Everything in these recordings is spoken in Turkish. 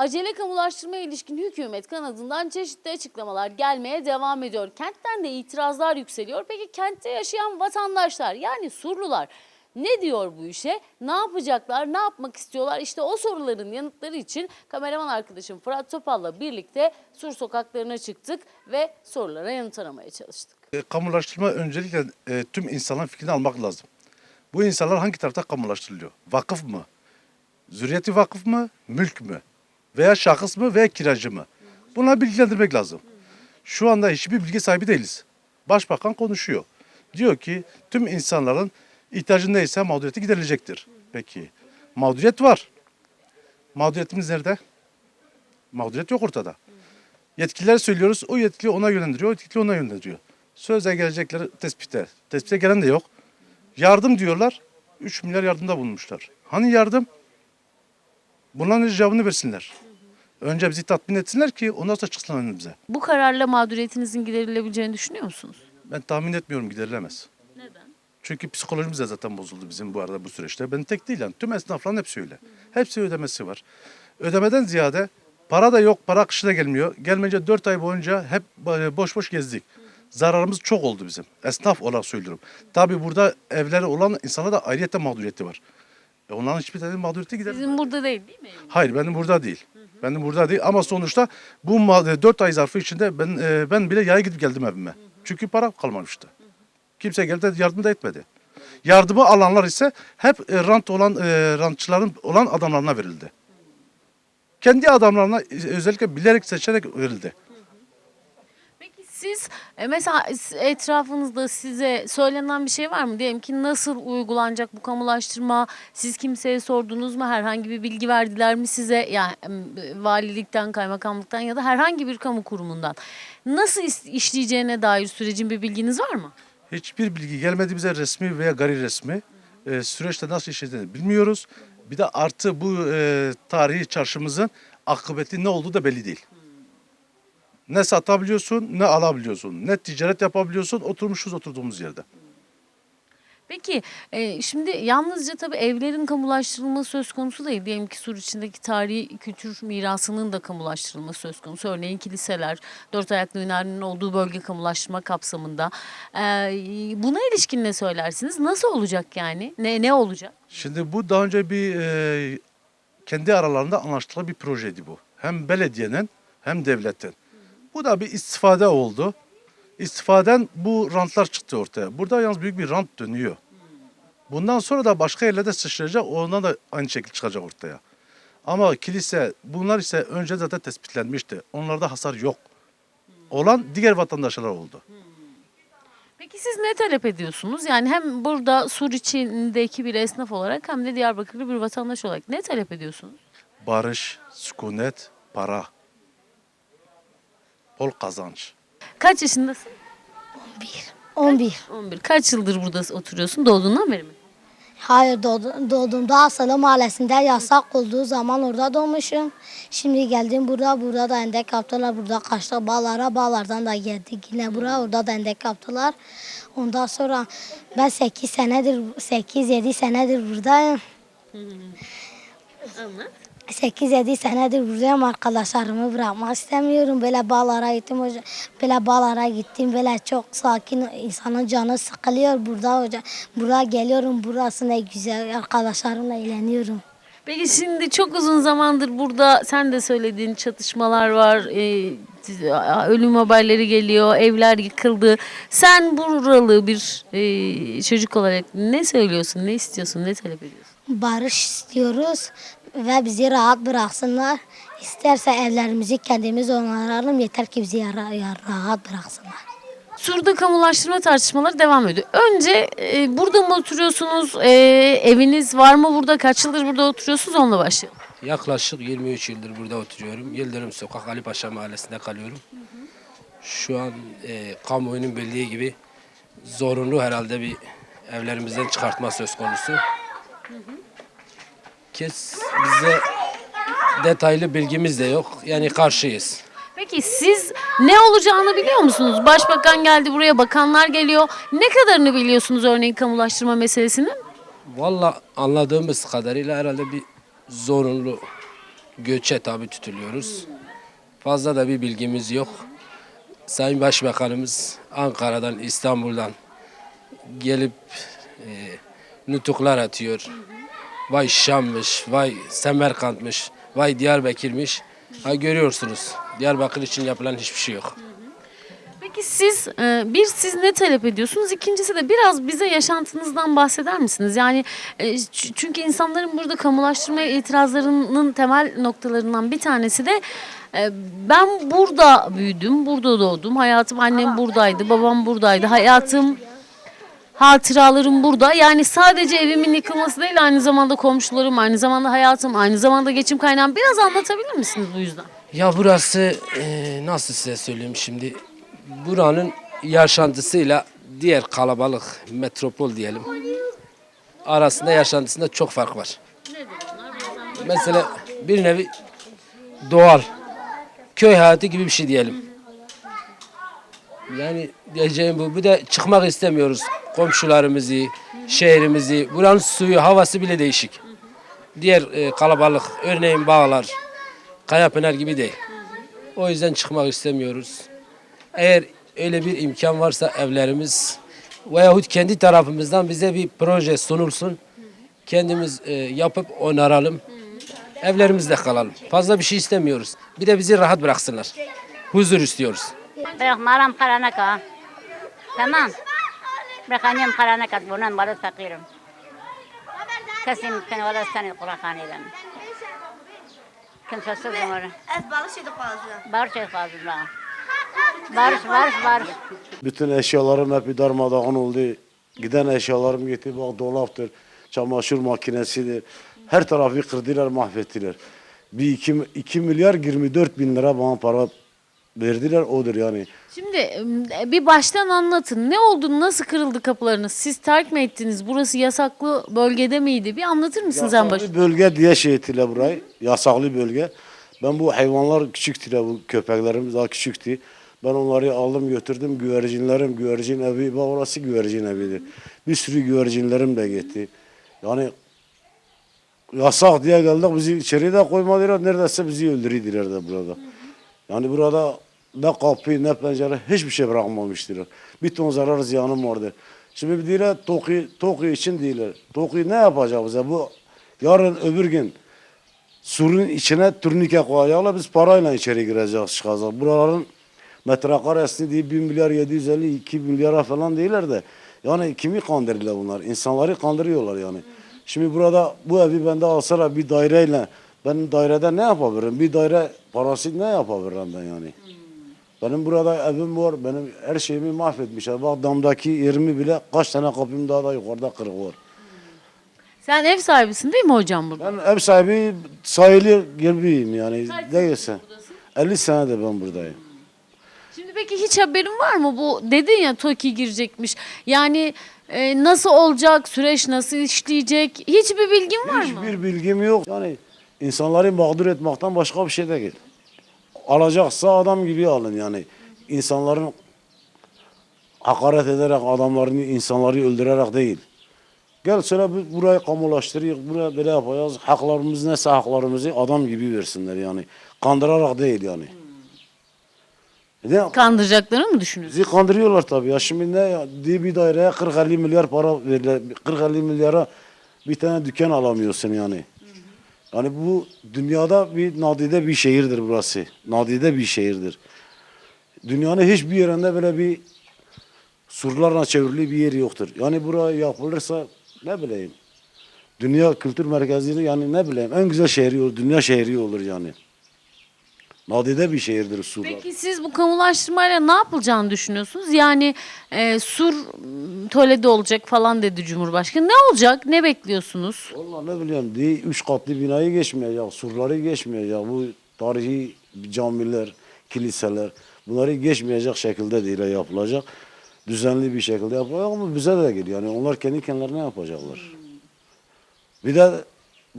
Acele kamulaştırmaya ilişkin hükümet kanadından çeşitli açıklamalar gelmeye devam ediyor. Kentten de itirazlar yükseliyor. Peki kentte yaşayan vatandaşlar yani Surlular ne diyor bu işe? Ne yapacaklar? Ne yapmak istiyorlar? İşte o soruların yanıtları için kameraman arkadaşım Fırat Topal'la birlikte Sur sokaklarına çıktık ve sorulara yanıt aramaya çalıştık. E, Kamulaştırma öncelikle e, tüm insanların fikrini almak lazım. Bu insanlar hangi tarafta kamulaştırılıyor? Vakıf mı? Zürriyeti vakıf mı? Mülk mü? Veya şahıs mı veya kiracı mı? Bunları bilgilendirmek lazım. Şu anda hiçbir bilgi sahibi değiliz. Başbakan konuşuyor. Diyor ki tüm insanların ihtiyacı neyse mağduriyeti giderilecektir. Peki mağduriyet var. Mağduriyetimiz nerede? Mağduriyet yok ortada. Yetkililer söylüyoruz. O yetkili ona yönlendiriyor. O yetkili ona yönlendiriyor. Sözle gelecekleri tespite. Tespite gelen de yok. Yardım diyorlar. 3 milyar yardımda bulunmuşlar. Hani yardım? Bunların cevabını versinler. Önce bizi tatmin etsinler ki ondan sonra çıksın önümüze. Bu kararla mağduriyetinizin giderilebileceğini düşünüyor musunuz? Ben tahmin etmiyorum giderilemez. Neden? Çünkü psikolojimiz de zaten bozuldu bizim bu arada bu süreçte. Ben tek değil yani. Tüm esnafların hepsi öyle. Hepsi ödemesi var. Ödemeden ziyade para da yok, para akışı da gelmiyor. Gelmeyince 4 ay boyunca hep e, boş boş gezdik. Zararımız çok oldu bizim. Esnaf olarak söylüyorum. Tabii burada evleri olan insanlara da ayrıyete mağduriyeti var. E onların hiçbir tane mağduriyeti gider. Sizin burada değil değil mi? Hayır benim burada değil. Benim burada değil ama sonuçta bu 4 ay zarfı içinde ben e, ben bile yaya gidip geldim evime. Çünkü para kalmamıştı. Kimse geldi de yardım da etmedi. Yardımı alanlar ise hep e, rant olan e, rantçıların olan adamlarına verildi. Kendi adamlarına e, özellikle bilerek seçerek verildi. Siz e, mesela etrafınızda size söylenen bir şey var mı? Diyelim ki nasıl uygulanacak bu kamulaştırma? Siz kimseye sordunuz mu? Herhangi bir bilgi verdiler mi size? Yani valilikten, kaymakamlıktan ya da herhangi bir kamu kurumundan. Nasıl işleyeceğine dair sürecin bir bilginiz var mı? Hiçbir bilgi gelmedi bize resmi veya gayri resmi. E, süreçte nasıl işlediğini bilmiyoruz. Bir de artı bu e, tarihi çarşımızın akıbeti ne olduğu da belli değil. Ne satabiliyorsun, ne alabiliyorsun, ne ticaret yapabiliyorsun, oturmuşuz oturduğumuz yerde. Peki e, şimdi yalnızca tabii evlerin kamulaştırılması söz konusu değil. Diyelim ki Sur içindeki tarihi kültür mirasının da kamulaştırılması söz konusu. Örneğin kiliseler, dört ayaklı minarenin olduğu bölge kamulaştırma kapsamında. E, buna ilişkin ne söylersiniz? Nasıl olacak yani? Ne ne olacak? Şimdi bu daha önce bir e, kendi aralarında anlaştığı bir projeydi bu. Hem belediyenin hem devletin. Bu da bir istifade oldu. İstifaden bu rantlar çıktı ortaya. Burada yalnız büyük bir rant dönüyor. Bundan sonra da başka yerlerde sıçrayacak. Ondan da aynı şekilde çıkacak ortaya. Ama kilise bunlar ise önce zaten tespitlenmişti. Onlarda hasar yok. Olan diğer vatandaşlar oldu. Peki siz ne talep ediyorsunuz? Yani hem burada Sur içindeki bir esnaf olarak hem de Diyarbakırlı bir vatandaş olarak ne talep ediyorsunuz? Barış, sükunet, para. Bol kazanç. Kaç yaşındasın? 11. 11. Kaç yıldır burada oturuyorsun? Doğduğundan beri mi? Hayır doğdu- doğduğumda Hasalı Mahallesi'nde yasak olduğu zaman orada doğmuşum. Şimdi geldim burada, burada da endek yaptılar. Burada kaçtık bağlara, bağlardan da geldik yine buraya. Orada da endek yaptılar. Ondan sonra ben 8 senedir, 8-7 senedir buradayım. 8-7 senedir buradayım arkadaşlarımı bırakmak istemiyorum. Böyle bağlara gittim hoca. Böyle bağlara gittim. Böyle çok sakin insanın canı sıkılıyor burada hoca. Buraya geliyorum. Burası ne güzel. Arkadaşlarımla eğleniyorum. Peki şimdi çok uzun zamandır burada sen de söylediğin çatışmalar var. e, ölüm haberleri geliyor. Evler yıkıldı. Sen buralı bir e, çocuk olarak ne söylüyorsun? Ne istiyorsun? Ne talep ediyorsun? Barış istiyoruz ve bizi rahat bıraksınlar. İsterse evlerimizi kendimiz onaralım. Yeter ki bizi rahat bıraksınlar. Sur'da kamulaştırma tartışmaları devam ediyor. Önce e, burada mı oturuyorsunuz? E, eviniz var mı burada? Kaç yıldır burada oturuyorsunuz? Onunla başlayalım. Yaklaşık 23 yıldır burada oturuyorum. Yıldırım Sokak Ali Paşa Mahallesi'nde kalıyorum. Şu an e, kamuoyunun bildiği gibi zorunlu herhalde bir evlerimizden çıkartma söz konusu. Kes bize detaylı bilgimiz de yok. Yani karşıyız. Peki siz ne olacağını biliyor musunuz? Başbakan geldi buraya, bakanlar geliyor. Ne kadarını biliyorsunuz örneğin kamulaştırma meselesinin? Valla anladığımız kadarıyla herhalde bir zorunlu göçe tabi tutuluyoruz. Fazla da bir bilgimiz yok. Sayın Başbakanımız Ankara'dan, İstanbul'dan gelip e, nutuklar atıyor. Vay Şam'mış, vay Semerkant'mış, vay Diyarbakır'mış. Ha görüyorsunuz. Diyarbakır için yapılan hiçbir şey yok. Peki siz e, bir siz ne talep ediyorsunuz? İkincisi de biraz bize yaşantınızdan bahseder misiniz? Yani e, çünkü insanların burada kamulaştırma itirazlarının temel noktalarından bir tanesi de e, ben burada büyüdüm, burada doğdum. Hayatım annem buradaydı, babam buradaydı. Hayatım hatıralarım burada. Yani sadece evimin yıkılması değil aynı zamanda komşularım, aynı zamanda hayatım, aynı zamanda geçim kaynağım. Biraz anlatabilir misiniz bu yüzden? Ya burası e, nasıl size söyleyeyim şimdi buranın yaşantısıyla diğer kalabalık metropol diyelim arasında yaşantısında çok fark var. Mesela bir nevi doğal köy hayatı gibi bir şey diyelim. Yani diyeceğim bu. Bir de çıkmak istemiyoruz. Komşularımızı, şehrimizi. Buranın suyu, havası bile değişik. Diğer e, kalabalık, örneğin bağlar, Kayapınar gibi değil. O yüzden çıkmak istemiyoruz. Eğer öyle bir imkan varsa evlerimiz veyahut kendi tarafımızdan bize bir proje sunulsun. Kendimiz e, yapıp onaralım. Evlerimizde kalalım. Fazla bir şey istemiyoruz. Bir de bizi rahat bıraksınlar. Huzur istiyoruz. Bırakmaram karanaka. Tamam. Bırakacağım karanaka. Bundan bari fakirim. Kesin ben valla seni Kur'an edem. Kimsesiz umur. Ez barış edip fazla. Barış et fazla. Barış, barış, barış. Bütün eşyalarım hep bir darmadağın oldu. Giden eşyalarım gitti. Bak dolaptır, çamaşır makinesidir. Her tarafı kırdılar, mahvettiler. Bir iki, iki milyar 24 bin lira bana para verdiler. Odur yani. Şimdi e, bir baştan anlatın. Ne oldu? Nasıl kırıldı kapılarınız? Siz terk mi ettiniz? Burası yasaklı bölgede miydi? Bir anlatır mısınız en? Yasaklı bölge diye şey ettiler burayı. Yasaklı bölge. Ben bu hayvanlar küçüktü bu köpeklerimiz daha küçüktü. Ben onları aldım götürdüm güvercinlerim, güvercin evi. Bak orası güvercin evidir. Bir sürü güvercinlerim de gitti. Yani yasak diye geldik bizi içeri de koymadılar. Neredeyse bizi öldürüyorlar de burada. Yani burada ne kapı ne pencere hiçbir şey bırakmamıştır. Bir ton zarar ziyanım vardı. Şimdi diyorlar Toki, Toki için diyorlar. Toki ne yapacak bize? Bu yarın öbür gün surun içine turnike koyacaklar. Biz parayla içeri gireceğiz çıkacağız. Buraların metrekaresini diye 1 milyar 750 2 milyara falan değiller de. Yani kimi kandırıyorlar bunlar? İnsanları kandırıyorlar yani. Şimdi burada bu evi bende alsalar bir daireyle ben dairede ne yapabilirim? Bir daire parası ne yapabilirim ben yani? Benim burada evim var. Benim her şeyimi mahvetmişler. Bak damdaki yerimi bile kaç tane kapım daha da yukarıda kırık var. Sen ev sahibisin değil mi hocam burada? Ben ev sahibi sayılı gibiyim yani. Değilse. 50 senedir ben buradayım. Şimdi peki hiç haberin var mı? Bu dedin ya TOKİ girecekmiş. Yani e, nasıl olacak? Süreç nasıl işleyecek? Hiçbir bilgin var mı? Hiçbir bilgim yok. Yani insanları mağdur etmekten başka bir şey değil. Alacaksa adam gibi alın yani. İnsanların hakaret ederek adamlarını, insanları öldürerek değil. Gel söyle bu- burayı kamulaştırıyor, buraya böyle yapacağız. Haklarımız neyse haklarımızı adam gibi versinler yani. Kandırarak değil yani. Ne, Kandıracaklarını mı düşünüyorsun? Bizi kandırıyorlar tabii ya. Şimdi ne ya, diye bir daireye 40-50 milyar para verirler. 40-50 milyara bir tane dükkan alamıyorsun yani. Yani bu dünyada bir nadide bir şehirdir burası. Nadide bir şehirdir. Dünyanın hiçbir yerinde böyle bir surlarla çevrili bir yer yoktur. Yani buraya yapılırsa ne bileyim. Dünya kültür merkezi yani ne bileyim en güzel şehri olur. Dünya şehri olur yani. Nadide bir şehirdir surlar. Peki siz bu kamulaştırmayla ne yapılacağını düşünüyorsunuz? Yani e, sur m, tölede olacak falan dedi Cumhurbaşkanı. Ne olacak? Ne bekliyorsunuz? Vallahi ne bileyim diye üç katlı binayı geçmeyecek, surları geçmeyecek. Bu tarihi camiler, kiliseler bunları geçmeyecek şekilde değil yapılacak. Düzenli bir şekilde yapılacak ama bize de geliyor. Yani onlar kendi kendilerine yapacaklar. Bir de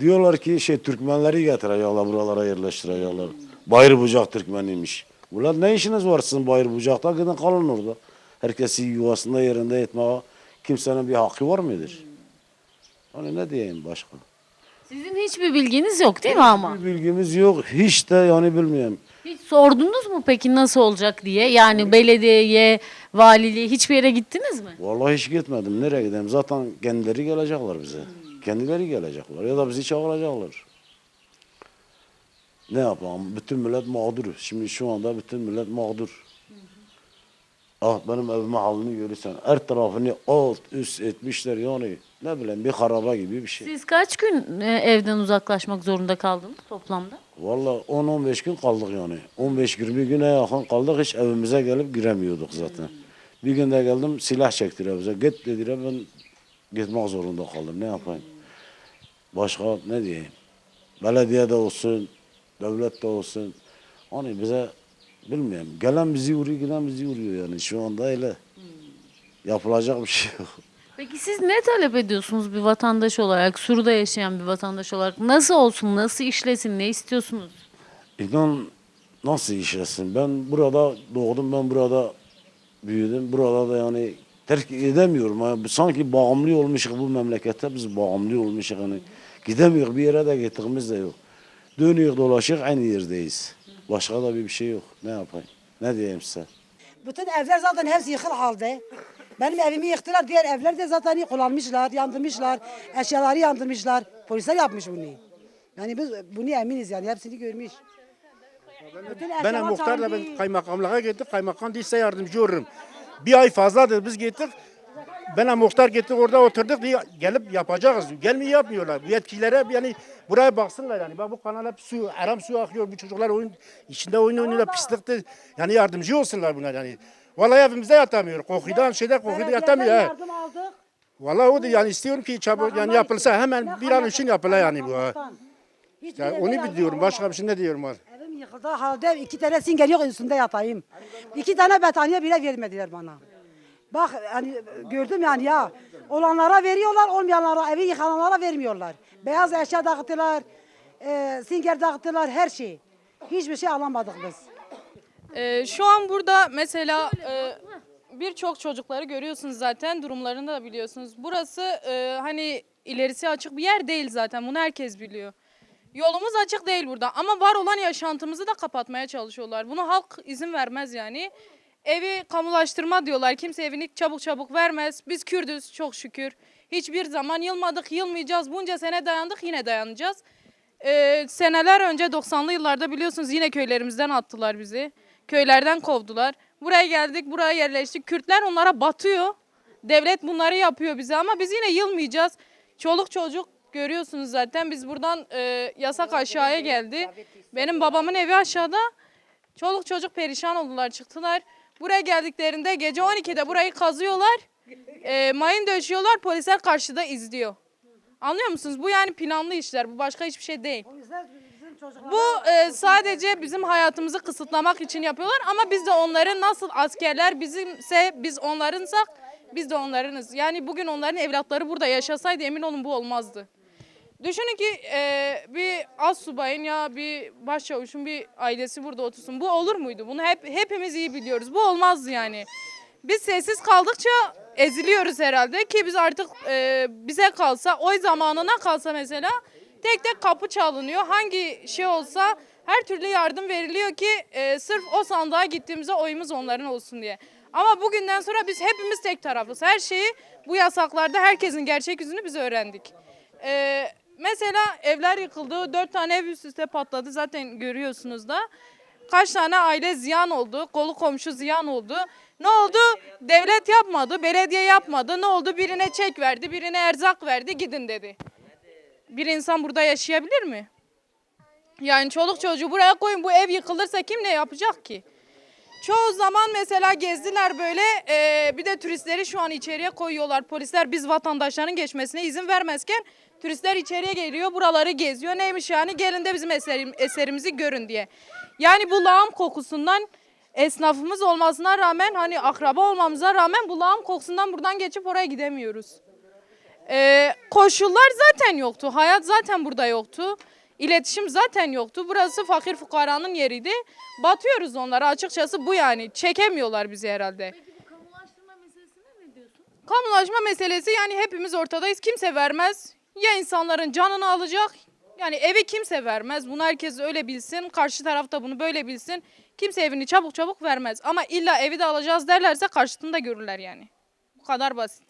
diyorlar ki şey Türkmenleri getirecekler buralara yerleştirecekler. Bayır Bucak Türkmeniymiş. Ulan ne işiniz var sizin Bayır Bucak'ta? Gidin kalın orada. Herkesi yuvasında yerinde etmeye kimsenin bir hakkı var mıdır? Hani ne diyeyim başka? Sizin hiçbir bilginiz yok değil mi ama? Bir bilgimiz yok. Hiç de yani bilmiyorum. Hiç sordunuz mu peki nasıl olacak diye? Yani belediyeye, valiliğe hiçbir yere gittiniz mi? Vallahi hiç gitmedim. Nereye gideyim? Zaten kendileri gelecekler bize. Kendileri gelecekler ya da bizi çağıracaklar. Ne yapalım? Bütün millet mağdur. Şimdi şu anda bütün millet mağdur. Ah benim evimin halini görürsen. Her tarafını alt üst etmişler yani. Ne bileyim bir haraba gibi bir şey. Siz kaç gün e, evden uzaklaşmak zorunda kaldınız toplamda? Vallahi 10-15 gün kaldık yani. 15-20 güne yakın kaldık. Hiç evimize gelip giremiyorduk zaten. Bir gün de geldim silah çektiler bize. Git dediler ben gitmek zorunda kaldım. Ne yapayım? Başka ne diyeyim? Belediye de olsun, devlet de olsun. Hani bize bilmiyorum. Gelen bizi vuruyor, giden bizi vuruyor yani. Şu anda öyle. Yapılacak bir şey yok. Peki siz ne talep ediyorsunuz bir vatandaş olarak, Sur'da yaşayan bir vatandaş olarak? Nasıl olsun, nasıl işlesin, ne istiyorsunuz? İnan nasıl işlesin? Ben burada doğdum, ben burada büyüdüm. Burada da yani terk edemiyorum. Yani sanki bağımlı olmuşuz bu memlekette biz bağımlı olmuşuz. Yani gidemiyoruz bir yere de gittiğimiz de yok. Dönüyor dolaşıyor aynı yerdeyiz. Başka da bir şey yok. Ne yapayım? Ne diyeyim size? Bütün evler zaten hepsi yıkıl halde. Benim evimi yıktılar. Diğer evler de zaten kullanmışlar, yandırmışlar. Eşyaları yandırmışlar. Polisler yapmış bunu. Yani biz bunu eminiz yani hepsini görmüş. Bütün Ben muhtarla ben kaymakamlığa gittik. Kaymakam değilse yardımcı olurum. Bir ay fazladır biz gittik. Ben muhtar gittik orada oturduk diye gelip yapacağız. Gelmiyor yapmıyorlar. Yetkililere yani buraya baksınlar yani. Bak bu kanal hep su, aram su akıyor. Bu çocuklar oyun içinde oyun oynuyorlar pislikte. Yani yardımcı olsunlar buna yani. Vallahi evimizde yatamıyor. Kokudan şeyde kokuda Belediyeden yatamıyor. ha. yardım aldık. Vallahi o da yani istiyorum ki çabuk yani yapılsa hemen bir an için yapıla yani bu. Yani onu biliyorum. Başka bir şey ne diyorum var. Evim yıkıldı halde iki tane singer yok üstünde yatayım. İki tane battaniye bile vermediler bana. Bak hani gördüm yani ya. Olanlara veriyorlar, olmayanlara, evi yıkananlara vermiyorlar. Beyaz eşya dağıttılar, e, singer dağıttılar, her şey. Hiçbir şey alamadık biz. Ee, şu an burada mesela e, birçok çocukları görüyorsunuz zaten durumlarını da biliyorsunuz. Burası e, hani ilerisi açık bir yer değil zaten bunu herkes biliyor. Yolumuz açık değil burada ama var olan yaşantımızı da kapatmaya çalışıyorlar. Bunu halk izin vermez yani. Evi kamulaştırma diyorlar. Kimse evini çabuk çabuk vermez. Biz Kürdüz çok şükür. Hiçbir zaman yılmadık, yılmayacağız. Bunca sene dayandık, yine dayanacağız. Ee, seneler önce 90'lı yıllarda biliyorsunuz yine köylerimizden attılar bizi. Köylerden kovdular. Buraya geldik, buraya yerleştik. Kürtler onlara batıyor. Devlet bunları yapıyor bize ama biz yine yılmayacağız. Çoluk çocuk görüyorsunuz zaten biz buradan e, yasak aşağıya geldi. Benim babamın evi aşağıda. Çoluk çocuk perişan oldular çıktılar. Buraya geldiklerinde gece 12'de burayı kazıyorlar. E, mayın döşüyorlar polisler karşıda izliyor. Anlıyor musunuz? Bu yani planlı işler. Bu başka hiçbir şey değil. Bu e, sadece bizim hayatımızı kısıtlamak için yapıyorlar ama biz de onların nasıl askerler bizimse biz onlarınsak biz de onlarınız. Yani bugün onların evlatları burada yaşasaydı emin olun bu olmazdı. Düşünün ki e, bir az subayın ya bir başçavuşun bir ailesi burada otursun. Bu olur muydu? Bunu hep hepimiz iyi biliyoruz. Bu olmazdı yani. Biz sessiz kaldıkça eziliyoruz herhalde ki biz artık e, bize kalsa oy zamanına kalsa mesela tek tek kapı çalınıyor. Hangi şey olsa her türlü yardım veriliyor ki e, sırf o sandığa gittiğimizde oyumuz onların olsun diye. Ama bugünden sonra biz hepimiz tek tarafız. Her şeyi bu yasaklarda herkesin gerçek yüzünü biz öğrendik. E, mesela evler yıkıldı. Dört tane ev üst üste patladı zaten görüyorsunuz da. Kaç tane aile ziyan oldu, kolu komşu ziyan oldu. Ne oldu? Devlet yapmadı, belediye yapmadı. Ne oldu? Birine çek verdi, birine erzak verdi, gidin dedi. Bir insan burada yaşayabilir mi? Yani çoluk çocuğu buraya koyun, bu ev yıkılırsa kim ne yapacak ki? Çoğu zaman mesela gezdiler böyle eee, bir de turistleri şu an içeriye koyuyorlar. Polisler biz vatandaşların geçmesine izin vermezken turistler içeriye geliyor buraları geziyor. Neymiş yani gelin de bizim eserim, eserimizi görün diye. Yani bu lağım kokusundan esnafımız olmasına rağmen hani akraba olmamıza rağmen bu lağım kokusundan buradan geçip oraya gidemiyoruz. Ee, koşullar zaten yoktu. Hayat zaten burada yoktu. İletişim zaten yoktu. Burası fakir fukaranın yeriydi. Batıyoruz onlara açıkçası bu yani. Çekemiyorlar bizi herhalde. Peki bu kamulaştırma meselesine ne diyorsun? Kamulaşma meselesi yani hepimiz ortadayız. Kimse vermez. ya insanların canını alacak yani evi kimse vermez. Bunu herkes öyle bilsin. Karşı taraf da bunu böyle bilsin. Kimse evini çabuk çabuk vermez. Ama illa evi de alacağız derlerse karşılığında görürler yani. Bu kadar basit.